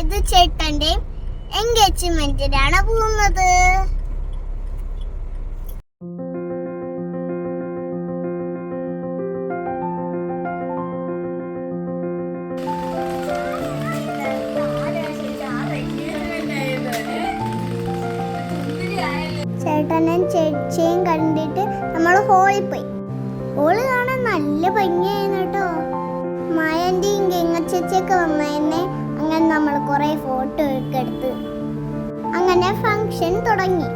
ഇത് ചേട്ടന്റെ എൻഗേജ്മെന്റിനാണ് പോകുന്നത്. ചേട്ടനും ചേച്ചിയും കണ്ടിട്ട് നമ്മൾ ഹോളിൽ പോയി. ഹോൾ കാണാൻ നല്ല ഭംഗിയായിരുന്നു കേട്ടോ. മായന്റെയും ഗംഗ നമ്മൾ കുറെ ഫോട്ടോ ഒക്കെ എടുത്ത് അങ്ങനെ ഫങ്ഷൻ തുടങ്ങി.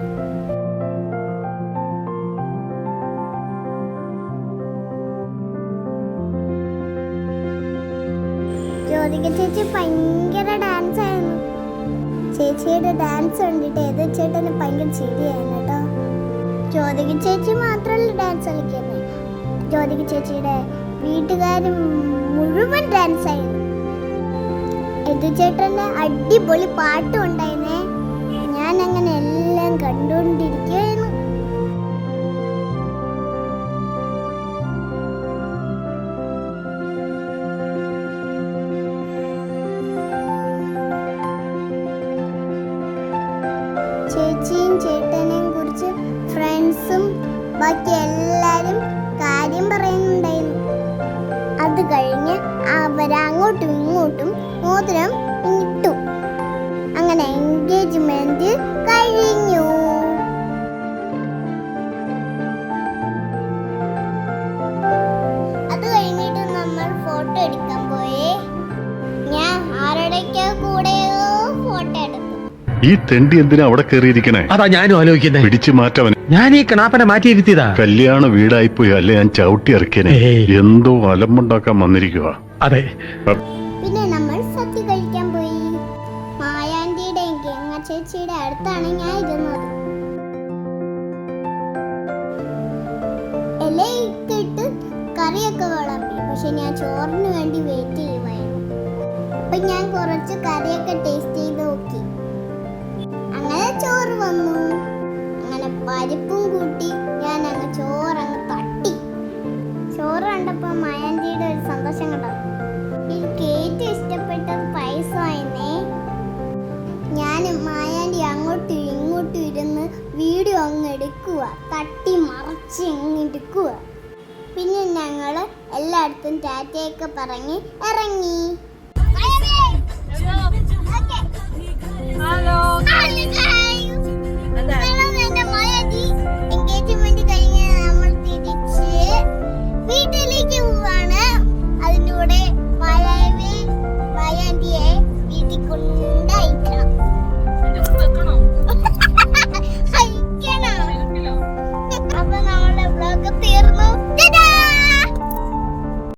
ജ്യോതിക ചേച്ചി ഭയങ്കര ഡാൻസ് ആയിരുന്നു. ചേച്ചിയുടെ ഡാൻസ് കണ്ടിട്ട് ഏത് ചേട്ടന് ഭയങ്കര ചിരിയായിരുന്നു കേട്ടോ. ജ്യോതിക ചേച്ചി മാത്രമല്ല ഡാൻസ് കളിക്കുന്നത്. ജ്യോതിക ചേച്ചിയുടെ വീട്ടുകാരും മുഴുവൻ ഡാൻസ് ആയിരുന്നു. എതു ചേട്ടന്റെ അടിപൊളി പാട്ടും ഉണ്ടായിരുന്നേ. ഞാൻ അങ്ങനെ എല്ലാം കണ്ടുകൊണ്ടിരിക്കുകയായിരുന്നു ചേച്ചിയും ചേട്ടനെയും കുറിച്ച് ഫ്രണ്ട്സും ബാക്കി അവരങ്ങോട്ടും ഇങ്ങോട്ടും മോതിരം ഇട്ടു. അങ്ങനെ എൻഗേജ്മെന്റ് കഴിഞ്ഞു. അത് കഴിഞ്ഞിട്ട് നമ്മൾ ഫോട്ടോ എടുക്കാൻ പോയേ. ഞാൻ ആരുടെയൊക്കെ കൂടെയോ ഫോട്ടോ എടുത്തു. ഈ തെണ്ടി എന്തിനാ അവിടെ കയറിയിരിക്കണേ? അതാ ഞാനും ആലോചിക്കുന്നേ. പിടിച്ചു മാറ്റവൻ ഞാൻ ഈ കണാപ്പനെ മാറ്റിയിരുത്തിയതാ. കല്യാണ വീടായിപ്പോയി അല്ലെ? ഞാൻ ചവിട്ടി ഇറക്കിയനെ. എന്തോ അലമ്പുണ്ടാക്കാൻ വന്നിരിക്കുക അതെ. പിന്നെ നമ്മൾ സദ്യ കഴിക്കാൻ പോയി. മായാണ്ടിയുടെ ഗംഗ ചേച്ചിയുടെ അടുത്താണ് ഞാൻ ഇരുന്നത്. ഇട്ട് കറിയൊക്കെ വിളമ്പി. പക്ഷെ ഞാൻ ചോറിന് വേണ്ടി വെയിറ്റ് ചെയ്യുമായിരുന്നു. അപ്പൊ ഞാൻ കുറച്ച് കറിയൊക്കെ ടേസ്റ്റ് ഇഷ്ടപ്പെട്ടത് എന്നേ ഞാൻ മായാണ്ടി അങ്ങോട്ടും ഇങ്ങോട്ടും ഇരുന്ന് വീഡിയോ അങ്ങ് എടുക്കുക തട്ടി മറച്ച് അങ്ങ് എടുക്കുക പിന്നെ ഞങ്ങൾ എല്ലായിടത്തും ടാറ്റയൊക്കെ പറഞ്ഞ് ഇറങ്ങി.